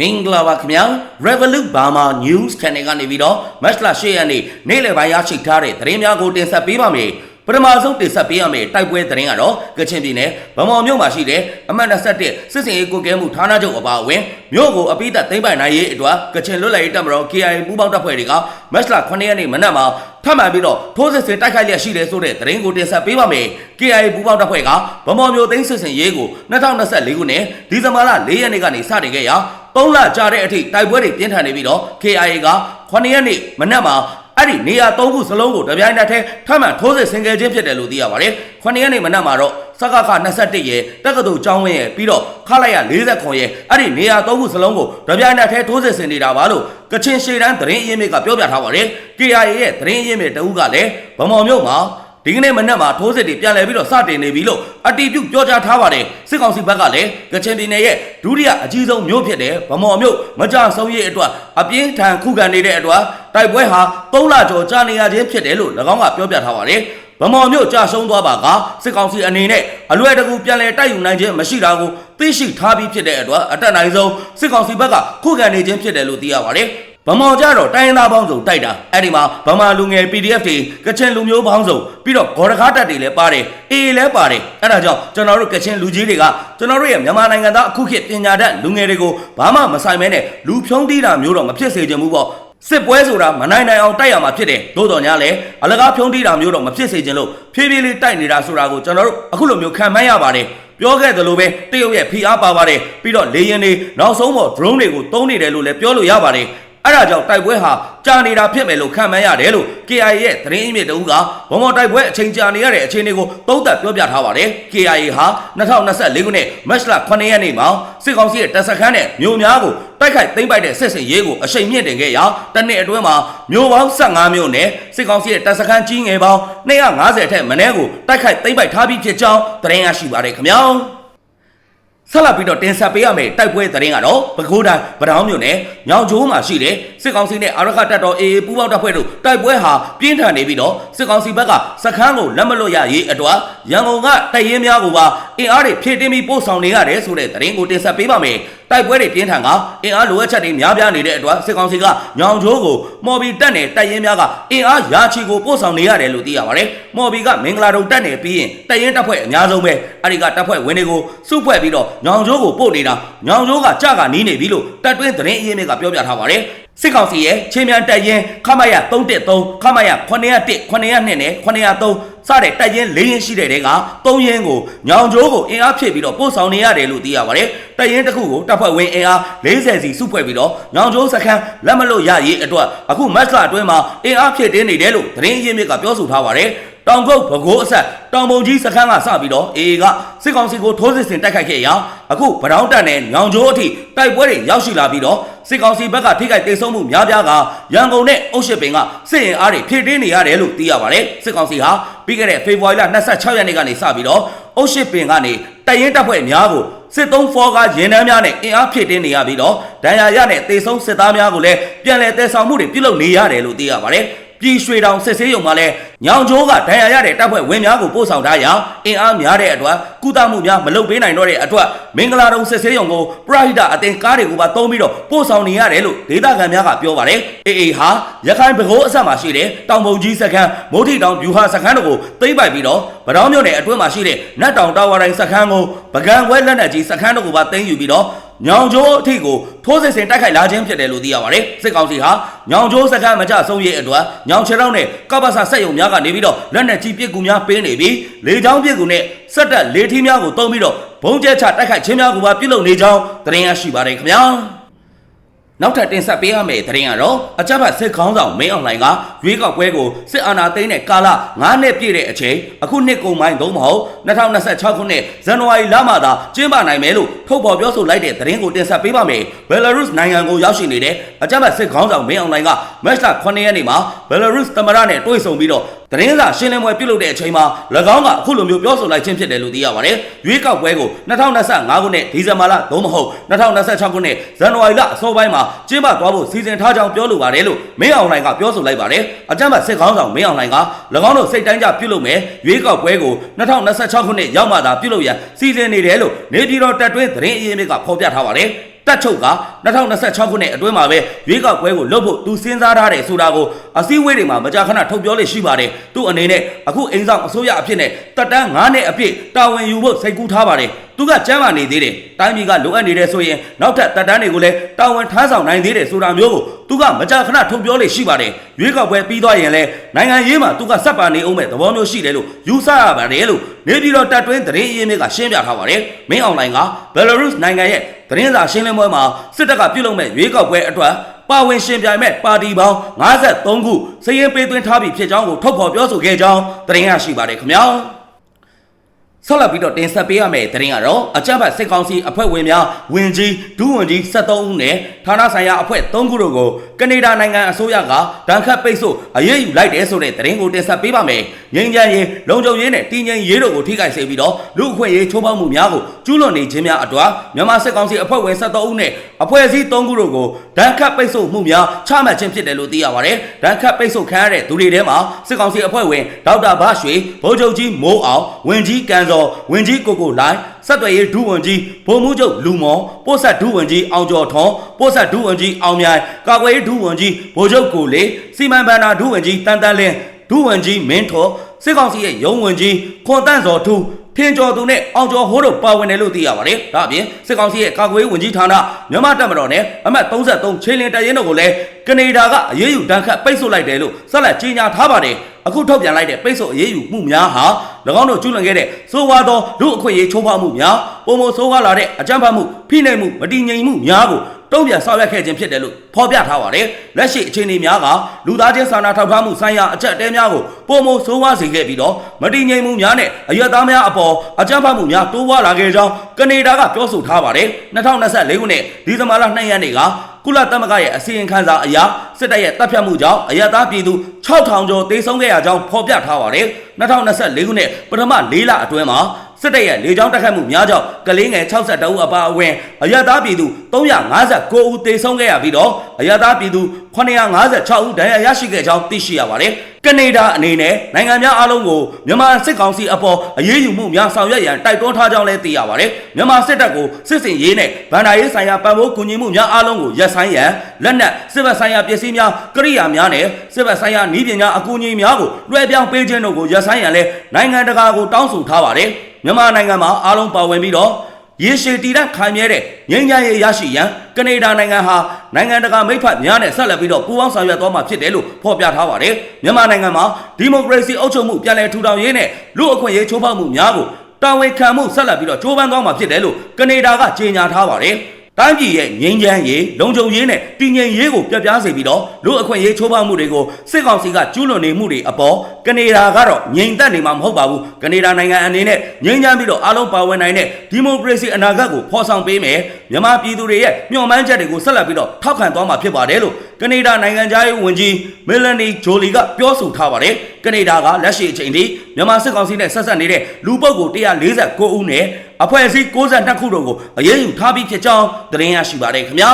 မင်္ဂလာပါခင်ဗျာ Revolut Burma News Channel ကနေပြီးတော့ Match 8ရက်နေ့နေ့လယ်ပိုင်းရရှိထားတဲ့သတင်းများကိုတင်ဆက်ပေးပါမယ်ပထမဆုံးတင်ဆက်ပေးရမယ့်တိုက်ပွဲသတင်းကတော့ကချင်ပြည်နယ်ဗမော်မြို့မှာရှိတဲ့အမှတ်21စစ်စင်ရေးကိုကဲမှုဌာနချုပ်အပါအဝင်မြို့ကိုအပိသက်သိမ်းပိုင်နိုင်ရေးအတွက်ကချင်လွတ်လပ်ရေးတပ်မတော် KIA ပူးပေါင်းတပ်ဖွဲ့တွေကမတ်လ9ရက်နေ့မနက်မှာထပ်မံပြီးတော့ထိုးစစ်ဆင်တိုက်ခိုက်လျက်ရှိတယ်ဆိုတဲ့သတင်းကိုတင်ဆက်ပေးပါမယ် KIA ပူးပေါင်းတပ်ဖွဲ့ကဗမော်မြို့သိမ်းစစ်စင်ရေးကို2024ခုနှစ်ဒီဇင်ဘာလ4ရက်နေ့ကနေစတင်ခဲ့ရာ 3လကြာတဲ့အထိတိုက်ပွဲတွေပြင်းထန်နေပြီးတော့ KIA က9ရက်နေ့မနက်မှာအဲ့ဒီနေရာ၃ခုစလုံးကိုတပြိုင်နက်တည်းထပ်မံထိုးစစ်ဆင်ခဲ့ခြင်းဖြစ်တယ်လို့သိရပါတယ်။9ရက်နေ့မနက်မှာတော့စကခ21ရဲ့တက္ကသိုလ်ကျောင်းဝင်းရဲ့ပြီးတော့ခလိုက်ရ40ခွန်ရဲ့အဲ့ဒီနေရာ၃ခုစလုံးကိုတပြိုင်နက်တည်းထိုးစစ်ဆင်နေတာပါလို့ကချင်ရှေ့တန်းသတင်းအရင်းမြစ်ကပြောပြထားပါတယ်။ KIA ရဲ့သတင်းအရင်းမြစ်တဦးကလည်းဗမော်မြို့မှာ ဒီကနေ့မနက်မှာထိုးစစ်တွေပြန်လည်ပြီးတော့စတင်နေပြီလို့အတီးပြုပြောကြားထားပါတယ်စစ်ကောင်စီဘက်ကလည်းကချင်ပြည်နယ်ရဲ့ဒုတိယအကြီးဆုံးမြို့ဖြစ်တဲ့ဗမော်မြို့မကြဆုံးရေးအတွက်အပြင်းထန်ခုခံနေတဲ့အတွက်တိုက်ပွဲဟာ၃လကျော်ကြာနေရခြင်းဖြစ်တယ်လို့၎င်းကပြောပြထားပါတယ်ဗမော်မြို့ကြာရှုံးသွားပါကစစ်ကောင်စီအနေနဲ့အလွယ်တကူပြန်လည်တိုက်ယူနိုင်ခြင်းမရှိတာကိုသိရှိထားပြီးဖြစ်တဲ့အတွက်အတက်နိုင်ဆုံးစစ်ကောင်စီဘက်ကခုခံနေခြင်းဖြစ်တယ်လို့သိရပါတယ် ဗမော်ကြတော့တိုင်းရင်းသားပေါင်းစုံတိုက်တာအဲ့ဒီမှာဗမာလူငယ် PDF တွေကချင်လူမျိုးပေါင်းစုံပြီးတော့ဂေါ်ရကားတက်တွေလည်းပါတယ်အေးလည်းပါတယ်အဲ့ဒါကြောင့်ကျွန်တော်တို့ကချင်လူကြီးတွေကကျွန်တော်တို့ရဲ့မြန်မာနိုင်ငံသားအခုခေတ်ပညာတတ်လူငယ်တွေကိုဘာမှမဆိုင်မဲနဲ့လူဖြုံးတီးတာမျိုးတော့မဖြစ်စေချင်ဘူးပေါ့စစ်ပွဲဆိုတာမနိုင်နိုင်အောင်တိုက်ရမှာဖြစ်တယ်သို့တော်ညာလည်းအလကားဖြုံးတီးတာမျိုးတော့မဖြစ်စေချင်လို့ဖြည်းဖြည်းလေးတိုက်နေတာဆိုတာကိုကျွန်တော်တို့အခုလိုမျိုးခံမှန်းရပါတယ်ပြောခဲ့သလိုပဲတရုတ်ရဲ့ဖိအားပါပါတယ်ပြီးတော့လေရင်တွေနောက်ဆုံးပေါ် drone တွေကိုသုံးနေတယ်လို့လည်းပြောလို့ရပါတယ် အဲ့ဒါကြောင့်တိုက်ပွဲဟာကြာနေတာဖြစ်မယ်လို့ခံမှန်းရတယ်လို့ KIA ရဲ့သတင်းအမြစ်တဦးကဘုံမော်တိုက်ပွဲအချိန်ကြာနေရတဲ့အခြေအနေကိုသုံးသပ်ပြောပြထားပါတယ် KIA ဟာ2024ခုနှစ်မတ်လ9ရက်နေ့မှာစစ်ကောင်စီရဲ့တပ်စခန်းနဲ့မြို့များကိုတိုက်ခိုက်သိမ်းပိုက်တဲ့စစ်စင်ရေးကိုအရှိန်မြင့်တင်ခဲ့ရာတနှစ်အတွင်းမှာမြို့ပေါင်း15မြို့နဲ့စစ်ကောင်စီရဲ့တပ်စခန်းကြီးငယ်ပေါင်း250ထက်မနည်းကိုတိုက်ခိုက်သိမ်းပိုက်ထားပြီးဖြစ်ကြောင်းသတင်းရရှိပါတယ်ခင်ဗျာ ဆက်လက်ပြီးတော့တင်ဆက်ပေးရမယ့်တိုက်ပွဲသတင်းကတော့ပဲခူးတိုင်းဗဒောင်းမြို့နယ်ညောင်ကျိုးမှာရှိတဲ့စစ်ကောင်စီနဲ့အာရခတပ်တော် AA ပူးပေါင်းတပ်ဖွဲ့တို့တိုက်ပွဲဟာပြင်းထန်နေပြီးတော့စစ်ကောင်စီဘက်ကစခန်းကိုလက်မလွတ်ရရေးအတွက်ရန်ကုန်ကတိုက်ရင်များကိုပါအင်အားတွေဖြည့်တင်းပြီးပို့ဆောင်နေရတယ်ဆိုတဲ့သတင်းကိုတင်ဆက်ပေးပါမယ် တိုက်ပွဲတွေပြင်းထန်ကအင်အားလိုအပ်ချက်တွေများပြားနေတဲ့အတွက်စစ်ကောင်စီကညောင်ကျိုးကိုမော်ဘီတက်နယ်တိုက်ရင်များကအင်အားရာချီကိုပို့ဆောင်နေရတယ်လို့သိရပါတယ်မော်ဘီကမင်္ဂလာတုံတက်နယ်ပြီးရင်တိုက်ရင်တပ်ဖွဲ့အများဆုံးပဲအဲဒီကတပ်ဖွဲ့ဝင်တွေကိုစုဖွဲ့ပြီးတော့ညောင်ကျိုးကိုပို့နေတာညောင်ကျိုးကကြကနီးနေပြီလို့တပ်တွင်းသတင်းအရင်းမြစ်ကပြောပြထားပါတယ်စစ်ကောင်စီရဲ့ချင်းမြန်တိုက်ရင်ခမရ313ခမရ901 902နဲ့903စတဲ့တိုက်ရင်၄ရင်ရှိတဲ့တဲက3ရင်ကိုညောင်ကျိုးကိုအင်အားဖြည့်ပြီးတော့ပို့ဆောင်နေရတယ်လို့သိရပါတယ်တိုက်ရင်တစ်ခုကိုတပ်ဖွဲ့ဝင်အင်အား40စီစုဖွဲ့ပြီးတော့ညောင်ကျိုးစခန်းလက်မလို့ရရေးအတွက်အခုမတ်လအတွင်းမှာအင်အားဖြည့်တင်းနေတယ်လို့သတင်းအရင်းမြစ်ကပြောဆိုထားပါတယ်တောင်ကုတ်ဘကိုးအဆက်တောင်ပုံကြီးစခန်းကစပြီးတော့အေကစစ်ကောင်စီကိုထိုးစစ်ဆင်တိုက်ခိုက်ခဲ့ရာအခုဗဒောင်းတက်နဲ့ညောင်ကျိုးအထိတိုက်ပွဲတွေရောက်ရှိလာပြီးတော့ စစ်ကောင်စီဘက်ကထိခိုက်ဒေဆုံးမှုများပြားကရန်ကုန်နဲ့အုတ်ရှစ်ပင်ကစစ်ရင်အားတွေဖြည့်တင်းနေရတယ်လို့သိရပါတယ်စစ်ကောင်စီဟာပြီးခဲ့တဲ့ဖေဖော်ဝါရီလ26ရက်နေ့ကနေစပြီးတော့အုတ်ရှစ်ပင်ကနေတရင်တပ်ဖွဲ့များကိုစစ်သုံးဖော်ကရင်နှမ်းများနဲ့အင်အားဖြည့်တင်းနေရပြီးတော့ဒဏ်ရာရတဲ့တေဆုံးစစ်သားများကိုလည်းပြန်လည်တည်ဆောင်မှုတွေပြုလုပ်နေရတယ်လို့သိရပါတယ် ပြည်ရွှေတောင်စစ်ဆေးရုံမှာလည်းညောင်ကျိုးကဒဏ်ရာရတဲ့တပ်ဖွဲ့ဝင်များကိုပို့ဆောင်ထားရာအင်အားများတဲ့အတွက်ကုသမှုများမလုပ်ပေးနိုင်တော့တဲ့အတွက်မင်္ဂလာတုံစစ်ဆေးရုံကိုပရဟိတအသင်ကားတွေကိုပါတုံးပြီးတော့ပို့ဆောင်နေရတယ်လို့ဒေသခံများကပြောပါတယ်အေအေဟာရခိုင်ဘကိုးအဆက်မှာရှိတဲ့တောင်ပုံကြီးစခန်းမိုးထိတောင်ဗျူဟာစခန်းတို့ကိုသိမ့်ပိုက်ပြီးတော့ဗဒေါင်းမြို့နယ်အတွင်းမှာရှိတဲ့နတ်တောင်တာဝါတိုင်းစခန်းကိုပကံခွဲလက်နက်ကြီးစခန်းတို့ကိုပါသိမ်းယူပြီးတော့ ညောင်ကျိုးအထိကိုထိုးစစ်ဆင်တိုက်ခိုက်လာခြင်းဖြစ်တယ်လို့သိရပါတယ်စစ်ကောင်စီဟာညောင်ကျိုးစခန်းမကြဆုံးရေးအတွက်ညောင်ချေတောင်းနဲ့ကပ္ပဆာဆက်ယုံများကနေပြီးတော့လက်နက်ကြီးပစ်ကူများပေးနေပြီးလေကြောင်းပစ်ကူနဲ့စက်တက်လေထီးများကိုတုံးပြီးတော့ဘုံကျဲချတိုက်ခိုက်ခြင်းများကိုပါပြုလုပ်နေကြောင်းသတင်းရရှိပါတယ်ခင်ဗျာ နောက်ထပ်တင်ဆက်ပေးရမယ့်သတင်းကတော့အကြမ်းဖက်စစ်ခေါင်းဆောင်မင်းအွန်လိုင်းကရွေးကောက်ပွဲကိုစစ်အာဏာသိမ်းတဲ့ကာလ9နှစ်ပြည့်တဲ့အချိန်အခုနှစ်ကုန်ပိုင်းသုံးမဟုတ်2026ခုနှစ်ဇန်နဝါရီလမှသာကျင်းပနိုင်မယ်လို့ထုတ်ဖော်ပြောဆိုလိုက်တဲ့သတင်းကိုတင်ဆက်ပေးပါမယ်ဘယ်လာရုစ်နိုင်ငံကိုရောက်ရှိနေတဲ့အကြမ်းဖက်စစ်ခေါင်းဆောင်မင်းအွန်လိုင်းကမတ်လ9ရက်နေ့မှာဘယ်လာရုစ်သမ္မတနဲ့တွေ့ဆုံပြီးတော့ သတင်းစာရှင်းလင်းပွဲပြုလုပ်တဲ့အချိန်မှာ၎င်းကအခုလိုမျိုးပြောဆိုလိုက်ခြင်းဖြစ်တယ်လို့သိရပါတယ်။ရွေးကောက်ပွဲကို2025ခုနှစ်ဒီဇင်ဘာလသို့မဟုတ်2026ခုနှစ်ဇန်နဝါရီလအစောပိုင်းမှာကျင်းပသွားဖို့စီစဉ်ထားကြောင်းပြောလိုပါတယ်လို့မင်းအောင်လှိုင်ကပြောဆိုလိုက်ပါတယ်။အကြမ်းဖက်စစ်ခေါင်းဆောင်မင်းအောင်လှိုင်က၎င်းတို့စိတ်တိုင်းကြပြုလုပ်မယ်ရွေးကောက်ပွဲကို2026ခုနှစ်ရောက်မှသာပြုလုပ်ရန်စီစဉ်နေတယ်လို့နေပြည်တော်တပ်တွင်းသတင်းအရင်းမြစ်ကဖော်ပြထားပါတယ်။ တက်ချုပ်က2026ခုနှစ်အတွင်းမှာပဲရွေးကောက်ပွဲကိုလုပ်ဖို့သူစဉ်းစားထားတယ်ဆိုတာကိုအစည်းအဝေးတွေမှာမကြာခဏထုတ်ပြောလေရှိပါတယ်သူအနေနဲ့အခုအိမ်ဆောင်အစိုးရအဖြစ်နဲ့တက်တန်း9နှစ်အပြည့်တာဝန်ယူဖို့စိတ်ကူးထားပါတယ်သူကကြမ်းမာနေသေးတယ်တိုင်းပြည်ကလိုအပ်နေတယ်ဆိုရင်နောက်ထပ်တက်တန်းတွေကိုလည်းတာဝန်ထမ်းဆောင်နိုင်သေးတယ်ဆိုတာမျိုးကိုသူကမကြာခဏထုတ်ပြောလေရှိပါတယ်ရွေးကောက်ပွဲပြီးသွားရင်လည်းနိုင်ငံရေးမှာသူကစက်ပါနေအောင်မဲ့သဘောမျိုးရှိတယ်လို့ယူဆရပါတယ်လို့နေပြည်တော်တပ်တွင်းသတင်းအရင်းမြစ်ကရှင်းပြထားပါတယ်မင်းအွန်လိုင်းကဘယ်လာရုစ်နိုင်ငံရဲ့ သတင်းစာရှင်းလင်းပွဲမှာစစ်တပ်ကပြုလုပ်မဲ့ရွေးကောက်ပွဲအတွက်ပါဝင်ရှင်ပြိုင်မဲ့ပါတီပေါင်း53ခုစည်ရင်ပေးသွင်းထားပြီးဖြစ်ကြောင်းကိုထုတ်ဖော်ပြောဆိုခဲ့ကြောင်းသတင်းရရှိပါတယ်ခင်ဗျာ ဆက်လက်ပြီးတော့တင်ဆက်ပေးရမယ့်သတင်းကတော့အကြမ်းဖက်စစ်ကောင်စီအဖွဲ့ဝင်များဝင်ကြီးဒုဝန်ကြီး73ဦးနဲ့ဌာနဆိုင်ရာအဖွဲ့3ခုတို့ကိုကနေဒါနိုင်ငံအစိုးရကဒဏ်ခတ်ပိတ်ဆို့အရေးယူလိုက်တယ်ဆိုတဲ့သတင်းကိုတင်ဆက်ပေးပါမယ်။ငြိမ်းချမ်းရေးလုံခြုံရေးနဲ့တည်ငြိမ်ရေးတို့ကိုထိခိုက်စေပြီးတော့လူအခွင့်အရေးချိုးဖောက်မှုများကိုကျူးလွန်နေခြင်းများအတွက်မြန်မာစစ်ကောင်စီအဖွဲ့ဝင်73ဦးနဲ့အဖွဲ့အစည်း3ခုတို့ကိုဒဏ်ခတ်ပိတ်ဆို့မှုများချမှတ်ခြင်းဖြစ်တယ်လို့သိရပါတယ်။ဒဏ်ခတ်ပိတ်ဆို့ခံရတဲ့သူတွေထဲမှာစစ်ကောင်စီအဖွဲ့ဝင်ဒေါက်တာဘရွှေဗိုလ်ချုပ်ကြီးမိုးအောင်ဝင်ကြီးကန်စောဝင်ကြီးကိုကိုလိုင်းဆက်သွယ်ရေးဒုဝန်ကြီးဗိုလ်မှူးချုပ်လူမော်ပို့ဆက်ဒုဝန်ကြီးအောင်ကျော်ထွန်းပို့ဆက်ဒုဝန်ကြီးအောင်မြိုင်ကာကွယ်ရေးဒုဝန်ကြီးဗိုလ်ချုပ်ကိုလေးစီမံဘဏ္ဍာဒုဝန်ကြီးတန်တန်လင်းဒုဝန်ကြီးမင်းထော်စစ်ကောင်စီရဲ့ရုံးဝန်ကြီးခွန်တန့်စောထူး ထင်းကျော်သူနဲ့အောင်ကျော်ဟိုးတို့ပါဝင်တယ်လို့သိရပါတယ်။ဒါအပြင်စစ်ကောင်စီရဲ့ကာကွယ်ရေးဝန်ကြီးဌာနမြန်မာတပ်မတော်နဲ့အမှတ်33ချင်းလင်းတရင်တို့ကိုလည်းကနေဒါကအရေးယူတန်းခတ်ပိတ်ဆို့လိုက်တယ်လို့ဆက်လက်ကြေညာထားပါတယ်။အခုထုတ်ပြန်လိုက်တဲ့ပိတ်ဆို့အရေးယူမှုများဟာ၎င်းတို့ကျူးလွန်ခဲ့တဲ့စိုးဝါသောလူအခွင့်အရေးချိုးဖောက်မှုများပုံမဆိုးဝါလာတဲ့အကြမ်းဖက်မှုဖိနှိပ်မှုမတည်ငြိမ်မှုများကို တုံ့ပြန်ဆောင်ရွက်ခဲ့ခြင်းဖြစ်တယ်လို့ဖော်ပြထားပါတယ်။လက်ရှိအခြေအနေများကလူသားချင်းစာနာထောက်ထားမှုဆိုင်ရာအချက်အတဲများကိုပုံမဆိုးဝါစေခဲ့ပြီးတော့မတည်ငြိမ်မှုများနဲ့အယက်သားများအပေါ်အကြမ်းဖက်မှုများတိုးပွားလာခဲ့ကြောင်းကနေဒါကပြောဆိုထားပါတယ်။2024ခုနှစ်ဒီဇင်ဘာလ2ရက်နေ့ကကုလသမဂ္ဂရဲ့အစီရင်ခံစာအရစစ်တပ်ရဲ့တပ်ဖြတ်မှုကြောင့်အယက်သားပြည်သူ6000ကျော်သေဆုံးခဲ့ရကြောင်းဖော်ပြထားပါတယ်။2024ခုနှစ်ပထမ၄လအတွင်းမှာ စစ်တပ်ရဲ့လေကြောင်းတိုက်ခိုက်မှုများကြောင့်ကလေးငယ်62ဦးအပါအဝင်အရသားပြည်သူ359ဦးသေဆုံးခဲ့ရပြီးတော့အရသားပြည်သူ956ဦးဒဏ်ရာရရှိခဲ့ကြောင်းသိရှိရပါတယ်။ကနေဒါအနေနဲ့နိုင်ငံများအားလုံးကိုမြန်မာစစ်ကောင်စီအပေါ်အရေးယူမှုများဆောင်ရွက်ရန်တိုက်တွန်းထားကြောင်းလည်းသိရပါတယ်။မြန်မာစစ်တပ်ကိုစစ်စင်ရေးနဲ့ဗန္ဒာရေးဆိုင်ရာပံ့ပိုးကူညီမှုများအားလုံးကိုရပ်ဆိုင်းရန်လက်နက်စစ်ဘက်ဆိုင်ရာပစ္စည်းများကိရိယာများနဲ့စစ်ဘက်ဆိုင်ရာနည်းပညာအကူအညီများကိုလွှဲပြောင်းပေးခြင်းတို့ကိုရပ်ဆိုင်းရန်လည်းနိုင်ငံတကာကိုတောင်းဆိုထားပါတယ်။ မြန်မာနိုင်ငံမှာအားလုံးပါဝင်ပြီးတော့ရေရှည်တည်တဲ့ခိုင်မြဲတဲ့ငြိမ်းချမ်းရေးရရှိရန်ကနေဒါနိုင်ငံဟာနိုင်ငံတကာမိတ်ဖက်များနဲ့ဆက်လက်ပြီးတော့ပူးပေါင်းဆောင်ရွက်သွားမှာဖြစ်တယ်လို့ဖော်ပြထားပါတယ်။မြန်မာနိုင်ငံမှာဒီမိုကရေစီအုပ်ချုပ်မှုပြန်လည်ထူထောင်ရေးနဲ့လူအခွင့်အရေးချိုးဖောက်မှုများကိုတာဝန်ခံမှုဆက်လက်ပြီးတော့ကြိုးပမ်းသွားမှာဖြစ်တယ်လို့ကနေဒါကကြေညာထားပါတယ်။ တိုင်းပြည်ရဲ့ငြိမ်းချမ်းရေးလုံခြုံရေးနဲ့တည်ငြိမ်ရေးကိုပြပြစေပြီးတော့လူအခွင့်အရေးချိုးဖောက်မှုတွေကိုစစ်ကောင်စီကကျူးလွန်နေမှုတွေအပေါ်ကနေဒါကတော့ငြိမ်သက်နေမှာမဟုတ်ပါဘူးကနေဒါနိုင်ငံအနေနဲ့ငြိမ်းချမ်းပြီးတော့အားလုံးပါဝင်နိုင်တဲ့ဒီမိုကရေစီအနာဂတ်ကိုဖော်ဆောင်ပေးမယ်မြန်မာပြည်သူတွေရဲ့မျှော်မှန်းချက်တွေကိုဆက်လက်ပြီးတော့ထောက်ခံသွားမှာဖြစ်ပါတယ်လို့ကနေဒါနိုင်ငံသားရေးဝန်ကြီးမီလနီဂျိုလီကပြောဆိုထားပါတယ်ကနေဒါကလက်ရှိအချိန်ထိမြန်မာစစ်ကောင်စီနဲ့ဆက်ဆက်နေတဲ့လူပုဂ္ဂိုလ်149ဦးနဲ့ အဖွဲ့အစည်း62ခုတို့ကိုအရေးယူထားပြီးဖြစ်ကြောင်းသတင်းရရှိပါတယ်ခင်ဗျာ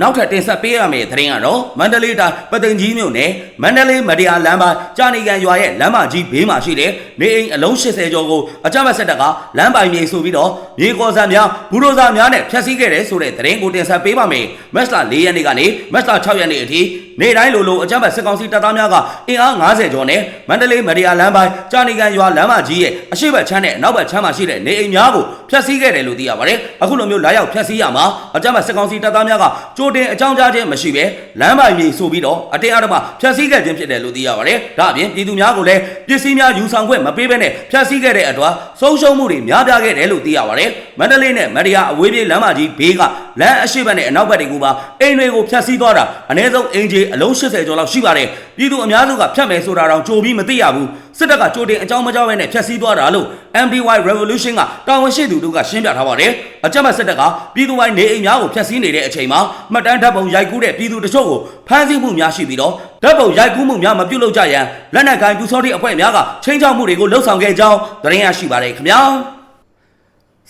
နောက်ထပ်တင်ဆက်ပေးရမယ့်သတင်းကတော့မန္တလေးတိုင်းပသိမ်ကြီးမြို့နယ်မန္တလေးမတရားလမ်းပိုင်းကြာနေကန်ရွာရဲ့လမ်းမကြီးဘေးမှာရှိတဲ့နေအိမ်အလုံး80ကျော်ကိုအကြမ်းဖက်စစ်တပ်ကလမ်းပိုင်မြေဆိုပြီးတော့မြေကော်ဆန်များဘူရိုဇာများနဲ့ဖျက်ဆီးခဲ့တယ်ဆိုတဲ့သတင်းကိုတင်ဆက်ပေးပါမယ်မက်စလာ4ရက်နေ့ကနေမက်စလာ6ရက်နေ့အထိ နေ့တိုင်းလိုလိုအကြမ်းဖက်စစ်ကောင်စီတပ်သားများကအင်အား90ကျော်နဲ့မန္တလေးမတရားလမ်းပိုင်းကြာနေကန်ရွာလမ်းမကြီးရဲ့အရှိတ်ဘက်ချမ်းနဲ့အနောက်ဘက်ချမ်းမှာရှိတဲ့နေအိမ်များကိုဖျက်ဆီးခဲ့တယ်လို့သိရပါတယ်အခုလိုမျိုးလာရောက်ဖျက်ဆီးရမှာအကြမ်းဖက်စစ်ကောင်စီတပ်သားများကကြိုတင်အကြောင်းကြားခြင်းမရှိဘဲလမ်းပိုင်မြေဆိုပြီးတော့အတင်းအဓမ္မဖျက်ဆီးခဲ့ခြင်းဖြစ်တယ်လို့သိရပါတယ်ဒါအပြင်ပြည်သူများကိုလည်းပစ္စည်းများယူဆောင်ခွင့်မပေးဘဲနဲ့ဖျက်ဆီးခဲ့တဲ့အတွက်ဆုံးရှုံးမှုတွေများပြားခဲ့တယ်လို့သိရပါတယ်မန္တလေးနဲ့မန္တရာအဝေးပြေးလမ်းမကြီးဘေးကလမ်းအရှိတ်ဘက်နဲ့အနောက်ဘက်တွေကိုပါအိမ်တွေကိုဖျက်ဆီးသွားတာအနည်းဆုံးအိမ်ကြီးအလုံး80ကျော်လောက်ရှိပါတယ်ပြည်သူအများစုကဖြတ်မယ်ဆိုတာတော့ကြိုပြီးမသိရဘူးစစ်တပ်ကကြိုတင်အကြောင်းမကြောက်ဘဲနဲ့ဖျက်ဆီးသွားတာလို့ MDY Revolution ကတာဝန်ရှိသူတို့ကရှင်းပြထားပါတယ်အကြမ်းဖက်စစ်တပ်ကပြည်သူပိုင်းနေအိမ်များကိုဖျက်ဆီးနေတဲ့အချိန်မှာမှတ်တမ်းဓာတ်ပုံရိုက်ကူးတဲ့ပြည်သူတချို့ကိုဖမ်းဆီးမှုများရှိပြီးတော့ဓာတ်ပုံရိုက်ကူးမှုများမပြုလုပ်ကြရန်လက်နက်ကိုင်ပြူစောတိအဖွဲ့များကချင်းချောက်မှုတွေကိုလှုံ့ဆော်ခဲ့ကြောင်းသတင်းရရှိပါတယ်ခင်ဗျာ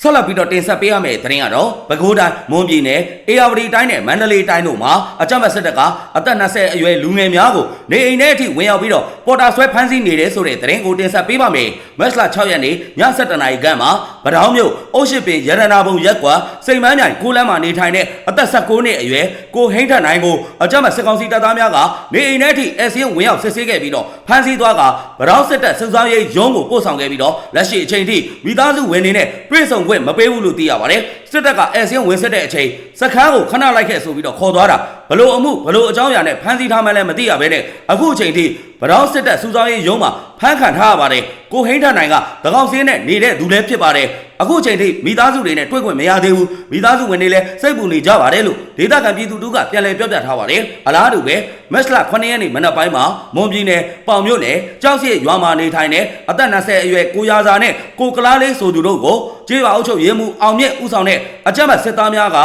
ဆက်လက်ပြီးတော့တင်ဆက်ပေးရမယ့်သတင်းကတော့ပဲခူးတိုင်းမွန်ပြည်နယ်အေရဝတီတိုင်းနဲ့မန္တလေးတိုင်းတို့မှာအကြမ်းဖက်စစ်တပ်ကအသက်20အရွယ်လူငယ်များကိုနေအိမ်ထဲအထိဝင်ရောက်ပြီးတော့ပေါ်တာဆွဲဖမ်းဆီးနေတယ်ဆိုတဲ့သတင်းကိုတင်ဆက်ပေးပါမယ်။မက်စလာ6ရက်နေ့ည7:00နာရီခန့်မှာဗတောင်းမြို့အုတ်ရှိပင်ရတနာဘုံရက်ကွာစိန်မန်းမြိုင်ကိုလမ်းမှာနေထိုင်တဲ့အသက်19နှစ်အရွယ်ကိုဟိန်းထက်နိုင်ကိုအကြမ်းဖက်စစ်ကောင်စီတပ်သားများကနေအိမ်ထဲအထိအစင်းဝင်ရောက်စစ်ဆေးခဲ့ပြီးတော့ဖမ်းဆီးသွားကဗတောင်းစစ်တပ်စုဆောင်ရေးရုံးကိုပို့ဆောင်ခဲ့ပြီးတော့လက်ရှိအချိန်ထိမိသားစုဝင်နေနဲ့ပြည်ဆောင်ခွင့်မပေးဘူးလို့သိရပါတယ်စစ်တပ်ကအစင်းဝင်စစ်တဲ့အချိန်စခန်းကိုခဏလိုက်ခဲ့ဆိုပြီးတော့ခေါ်သွားတာဘလို့အမှုဘလို့အကြောင်းအရာနဲ့ဖမ်းဆီးထားမှလည်းမသိရဘဲနဲ့အခုအချိန်ထိဗတောင်းစစ်တပ်စုဆောင်ရေးရုံးမှာဖမ်းခံထားရပါတယ်ကိုဟိန်းထက်နိုင်ကတကောင်စင်းနဲ့နေတဲ့သူလည်းဖြစ်ပါတယ် အခုအချိန်ထိမိသားစုတွေနဲ့တွေ့ခွင့်မရသေးဘူးမိသားစုဝင်တွေလည်းစိတ်ပူနေကြပါတယ်လို့ဒေသခံပြည်သူတို့ကပြန်လည်ပြောပြထားပါတယ်အလားတူပဲမက်စလာ9ရက်နေ့မနက်ပိုင်းမှာမွန်ပြည်နယ်ပေါင်မြို့နယ်ကြောက်စီရွာမှာနေထိုင်တဲ့အသက်20အရွယ်ကိုရာစာနဲ့ကိုကလားလေးဆိုသူတို့ကိုကျေးရွာအုပ်ချုပ်ရေးမှူးအောင်မြင့်ဦးဆောင်တဲ့အကြမ်းဖက်စစ်သားများက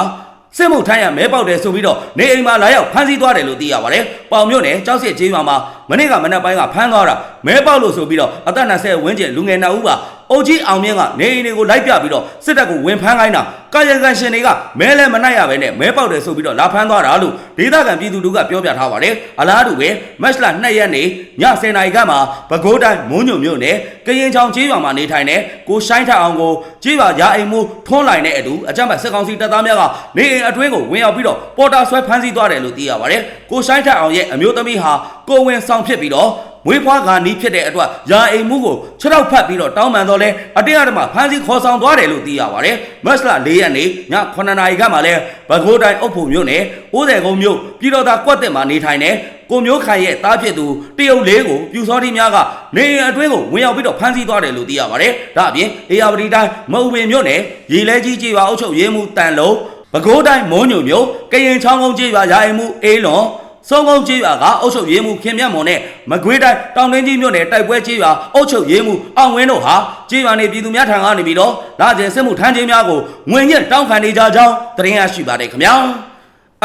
စစ်မှုထမ်းရမဲပေါက်တယ်ဆိုပြီးတော့နေအိမ်မှာလာရောက်ဖမ်းဆီးသွားတယ်လို့သိရပါတယ်။ပေါင်မြို့နယ်ကြောက်စစ်ကျေးရွာမှာမနေ့ကမနက်ပိုင်းကဖမ်းသွားတာမဲပေါက်လို့ဆိုပြီးတော့အသက်20ဝန်းကျင်လူငယ်နှစ်ဦးပါ အုတ်ကြီးအောင်မြင့်ကနေအိမ်တွေကိုလိုက်ပြပြီးတော့စစ်တပ်ကိုဝင်ဖမ်းခိုင်းတာကာယကံရှင်တွေကမဲလဲမနိုင်ရပဲနဲ့မဲပေါက်တယ်ဆိုပြီးတော့လာဖမ်းသွားတာလို့ဒေသခံပြည်သူတို့ကပြောပြထားပါတယ်။အလားတူပဲမက်စလာ2ရက်နေ့ည10:00နာရီခန့်မှာပဲခူးတိုင်းမုံညုံမြို့နယ်ကရင်ချောင်ကျေးရွာမှာနေထိုင်တဲ့ကိုရှိုင်းထက်အောင်ကိုကျေးရွာရာအိမ်မှုထွန်းလိုက်တဲ့အတူအကြမ်းဖက်စစ်ကောင်စီတပ်သားများကနေအိမ်အတွင်းကိုဝင်ရောက်ပြီးတော့ပေါ်တာဆွဲဖမ်းဆီးသွားတယ်လို့သိရပါတယ်။ကိုရှိုင်းထက်အောင်ရဲ့အမျိုးသမီးဟာကိုဝင်ဆောင်ဖြစ်ပြီးတော့ မွေးဖွားခါနီးဖြစ်တဲ့အတွက်ယာအိမ်မှုကိုခြေထောက်ဖတ်ပြီးတော့တောင်းပန်တော့လဲအတင်းအဓမ္မဖမ်းဆီးခေါ်ဆောင်သွားတယ်လို့သိရပါတယ်။မက်စလာ၄ရက်နေ့ည9နာရီခန့်မှာလဲဘကိုးတိုင်းအုပ်ဖို့မြို့နယ်အိုးတယ်ကုန်းမြို့ပြည်တော်သာကွက်တက်မှာနေထိုင်တဲ့ကိုမျိုးခိုင်ရဲ့တားဖြစ်သူတရုတ်လေးကိုပြူစောတိများကနေအိမ်အတွင်းကိုဝင်ရောက်ပြီးတော့ဖမ်းဆီးသွားတယ်လို့သိရပါတယ်။ဒါအပြင်အေယာဝတီတိုင်းမုံပင်မြို့နယ်ရေလဲကြီးကြေးရွာအုပ်ချုပ်ရေးမှူးတန်လုံးပဲခူးတိုင်းမုံညုံမြို့ကရင်ချောင်းကုန်းကြေးရွာယာအိမ်မှုအေးလွန် စုံကုန်းကျေးရွာကအုပ်ချုပ်ရေးမှူးခင်မြတ်မွန်နဲ့မကွေးတိုင်းတောင်တွင်းကြီးမြို့နယ်တိုက်ပွဲကျေးရွာအုပ်ချုပ်ရေးမှူးအောင်ဝင်းတို့ဟာကျေးရွာနေပြည်သူများထံကနေပြီးတော့လာကျင်စစ်မှုထမ်းခြင်းများကိုငွေညက်တောင်းခံနေကြကြောင်းသတင်းရရှိပါတယ်ခင်ဗျာ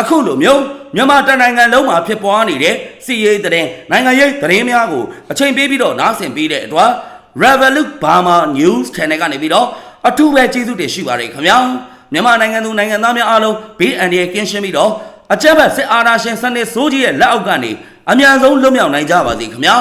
အခုလိုမျိုးမြန်မာတနိုင်ငံလုံးမှာဖြစ်ပွားနေတဲ့စီရေးသတင်းနိုင်ငံရေးသတင်းများကိုအချိန်ပေးပြီးတော့နားဆင်ပေးတဲ့အတွက် Revolut Burma News Channel ကနေပြီးတော့အထူးပဲကျေးဇူးတင်ရှိပါတယ်ခင်ဗျာမြန်မာနိုင်ငံသူနိုင်ငံသားများအားလုံးဘေးအန္တရာယ်ကင်းရှင်းပြီးတော့ အကြက်ဘက်စစ်အာဏာရှင်စနစ်စိုးကြီးရဲ့လက်အောက်ကနေအမြန်ဆုံးလွတ်မြောက်နိုင်ကြပါစေခင်ဗျာ